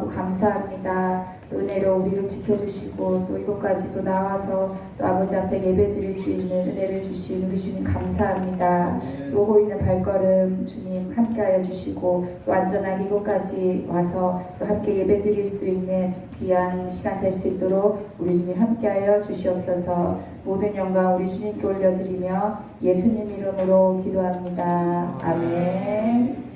고맙고 감사합니다. 또 은혜로 우리를 지켜주시고 또 이곳까지 또 나와서 또 아버지 앞에 예배 드릴 수 있는 은혜를 주신 우리 주님 감사합니다. 또 호있는 발걸음 주님 함께하여 주시고 또 안전하게 이곳까지 와서 또 함께 예배 드릴 수 있는 귀한 시간 될 수 있도록 우리 주님 함께하여 주시옵소서 모든 영광 우리 주님께 올려드리며 예수님 이름으로 기도합니다. 아멘.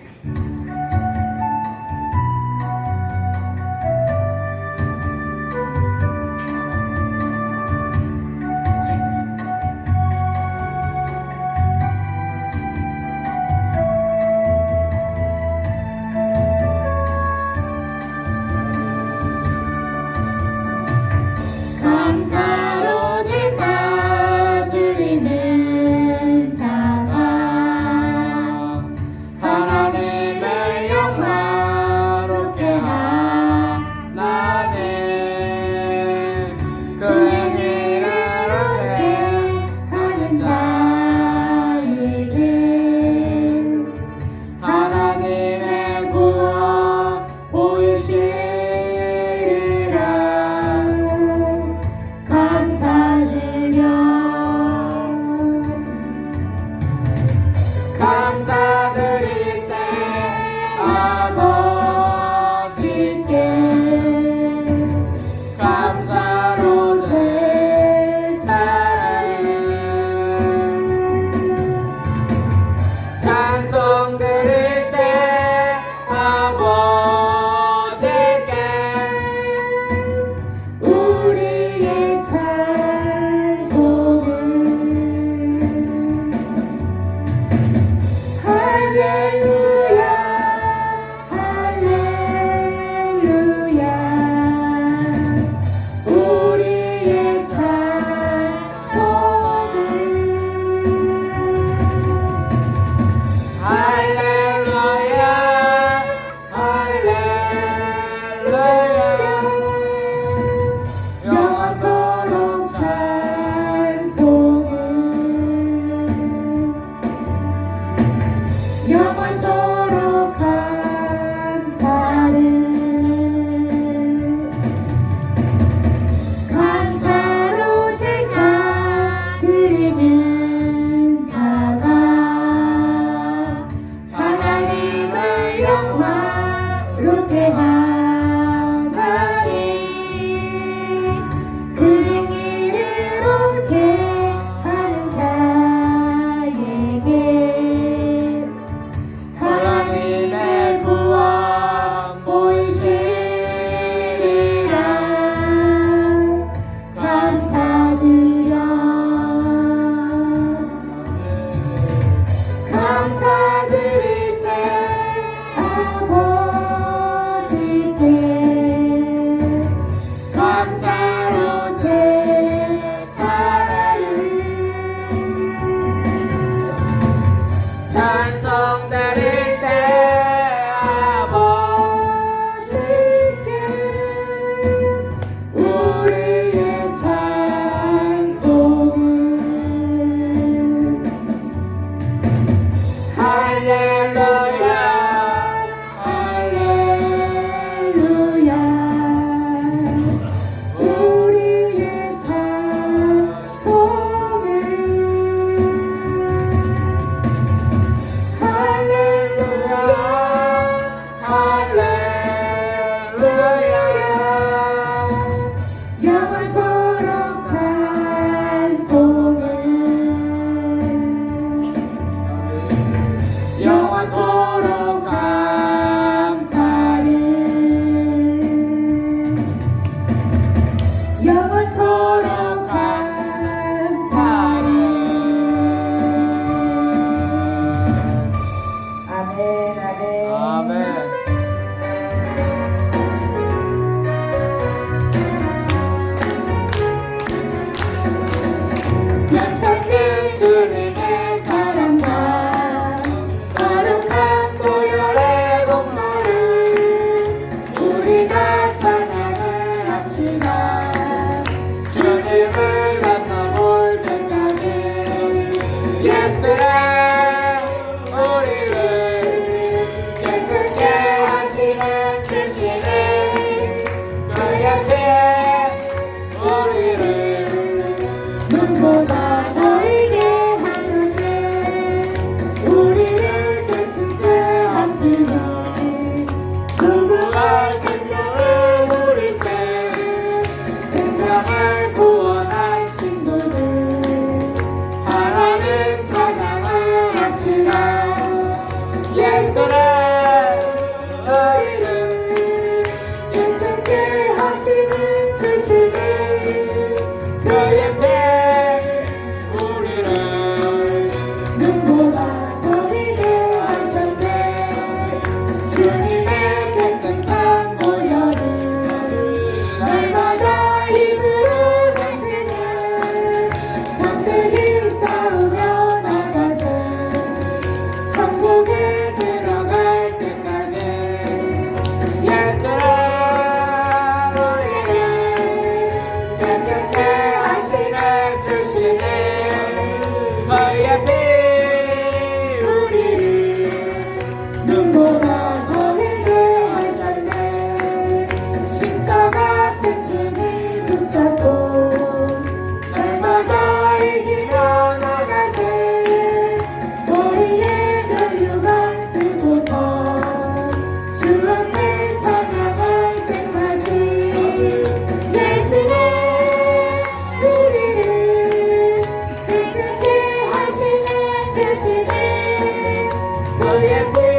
Gloria al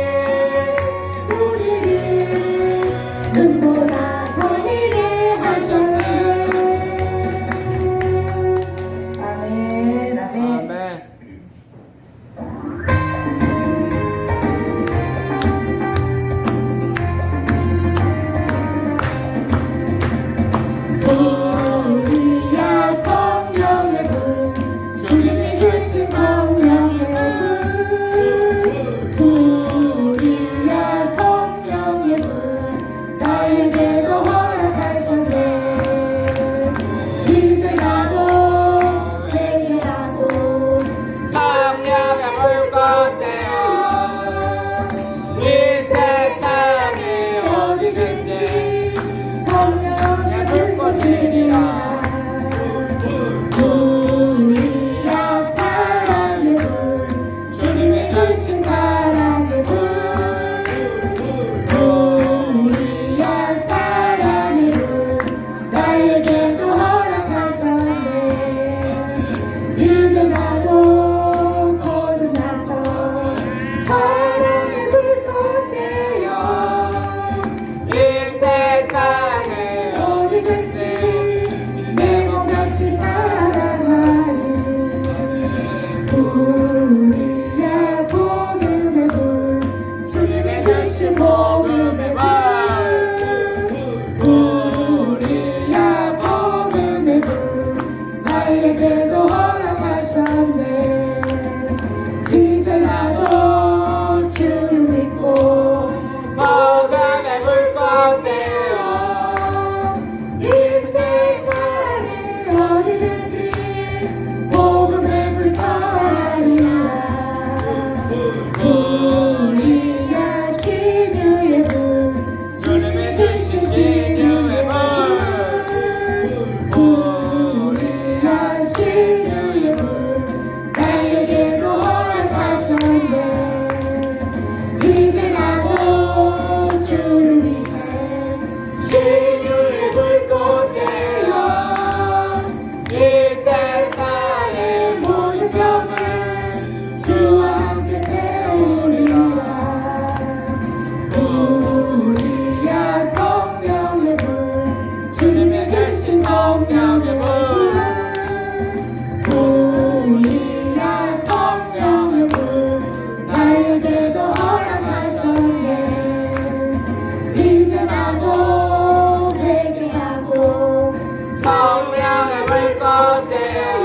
성령을 불 것에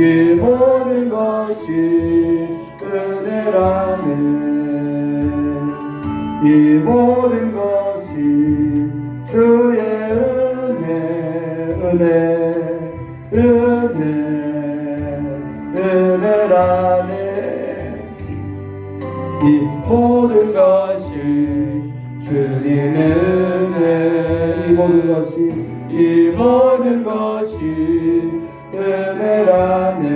이 모든 것이 은혜라네. 이 모든 것이 주의 은혜 은혜 은혜 은혜라네. 이 모든 것이 주님의 은혜 이 모든 것이 이 모든 것이 은혜라네.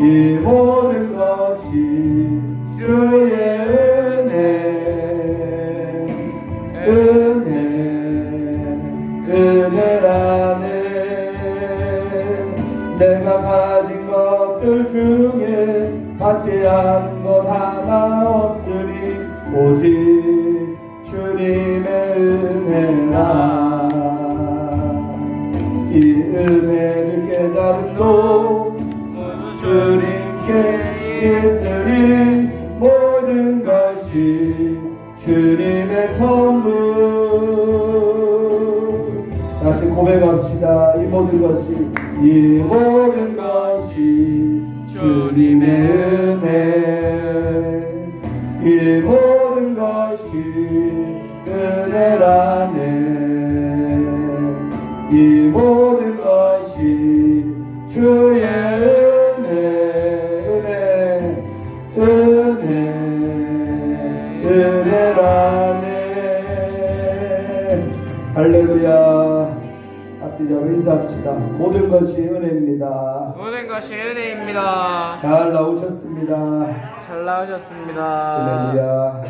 이 모든 것이 주의 은혜. 은혜 은혜라네. 내가 가진 것들 중에 받지 않은 것 하나 없으리 오직 이 인사합시다. 모든 것이 은혜입니다. 모든 것이 은혜입니다. 잘 나오셨습니다. 잘 나오셨습니다. 할렐루야